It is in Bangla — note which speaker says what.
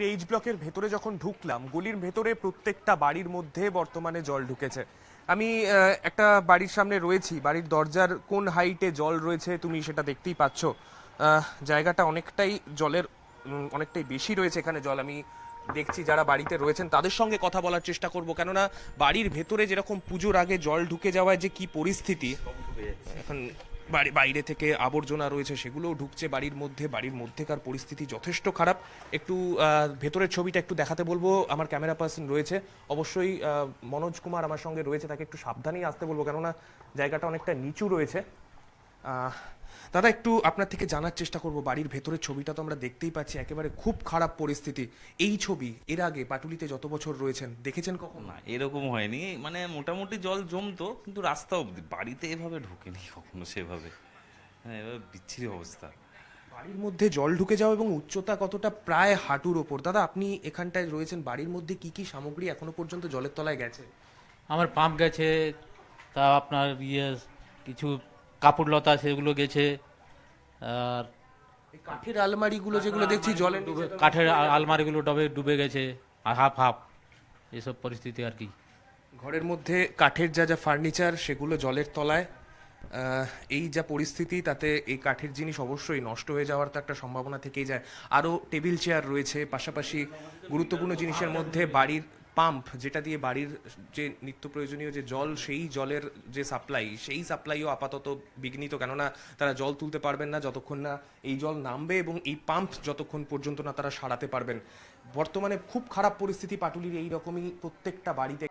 Speaker 1: এইচ ব্লকের ভেতরে যখন ঢুকলাম, গলির ভেতরে প্রত্যেকটা বাড়ির মধ্যে বর্তমানে জল ঢুকেছে। আমি একটা বাড়ির সামনে রয়েছি, বাড়ির দরজার কোন হাইটে জল রয়েছে তুমি সেটা দেখতেই পাচ্ছ। জায়গাটা অনেকটাই জলের অনেকটাই বেশি রয়েছে এখানে জল। আমি দেখছি যারা বাড়িতে রয়েছেন, তাদের সঙ্গে কথা বলার চেষ্টা করব। কেননা বাড়ির ভেতরে যেরকম পুজোর আগে জল ঢুকে যাওয়ায় যে কি পরিস্থিতি এখন বাড়ি, বাইরে থেকে আবর্জনা রয়েছে সেগুলোও ঢুকছে বাড়ির মধ্যে। বাড়ির মধ্যেকার পরিস্থিতি যথেষ্ট খারাপ। একটু ভেতরের ছবিটা একটু দেখাতে বলব। আমার ক্যামেরা পার্সন রয়েছে। অবশ্যই মনোজ কুমার আমার সঙ্গে রয়েছে, তাকে একটু সাবধানেই আসতে বলব। কেননা জায়গাটা অনেকটা নিচু রয়েছে। দাদা একটু আপনার থেকে জানার চেষ্টা করব। বাড়ির ভেতরের ছবিটা তো আমরা দেখতেই পাচ্ছি একেবারে খুব খারাপ পরিস্থিতি। এই ছবি এর আগে পাটুলিতে যত বছর রয়েছেন দেখেছেন কখন?
Speaker 2: না এরকম হয়নি। মানে মোটামুটি জল জমতো কিন্তু রাস্তা অবধি বাড়িতে এভাবে ঢোকেনি কখনো সেভাবে। হ্যাঁ এভাবে বিচ্ছিরি অবস্থা।
Speaker 1: বাড়ির মধ্যে জল ঢুকে যাওয়া এবং উচ্চতা কতটা প্রায় হাঁটুর ওপর। দাদা আপনি এখানটায় রয়েছেন বাড়ির মধ্যে কি কি সামগ্রী এখনও পর্যন্ত জলের তলায় গেছে?
Speaker 3: আমার পাম্প গেছে তা আপনার ইয়ে কিছু কাপড় লতা সেগুলো গেছে আর
Speaker 1: এই কাঠের আলমারিগুলো যেগুলো দেখছি জলে
Speaker 3: ডুবে কাঠের আলমারিগুলো ডবে ডুবে গেছে আর হাফ হাফ এসব পরিস্থিতি আর কি।
Speaker 1: ঘরের মধ্যে কাঠের যা যা ফার্নিচার সেগুলো জলের তলায়। এই যা পরিস্থিতি তাতে এই কাঠের জিনিস অবশ্যই নষ্ট হয়ে যাওয়ার তো একটা সম্ভাবনা থেকেই যায়। আরও টেবিল চেয়ার রয়েছে পাশাপাশি গুরুত্বপূর্ণ জিনিসের মধ্যে বাড়ির পাম্প যেটা দিয়ে বাড়ির যে নিত্য প্রয়োজনীয় যে জল, সেই জলের যে সাপ্লাই সেই সাপ্লাইও আপাতত বিঘ্নিত। কেননা তারা জল তুলতে পারবেন না যতক্ষণ না এই জল নামবে এবং এই পাম্প যতক্ষণ পর্যন্ত না তারা সারাতে পারবেন। বর্তমানে খুব খারাপ পরিস্থিতি পাটুলির এই রকমই প্রত্যেকটা বাড়িতে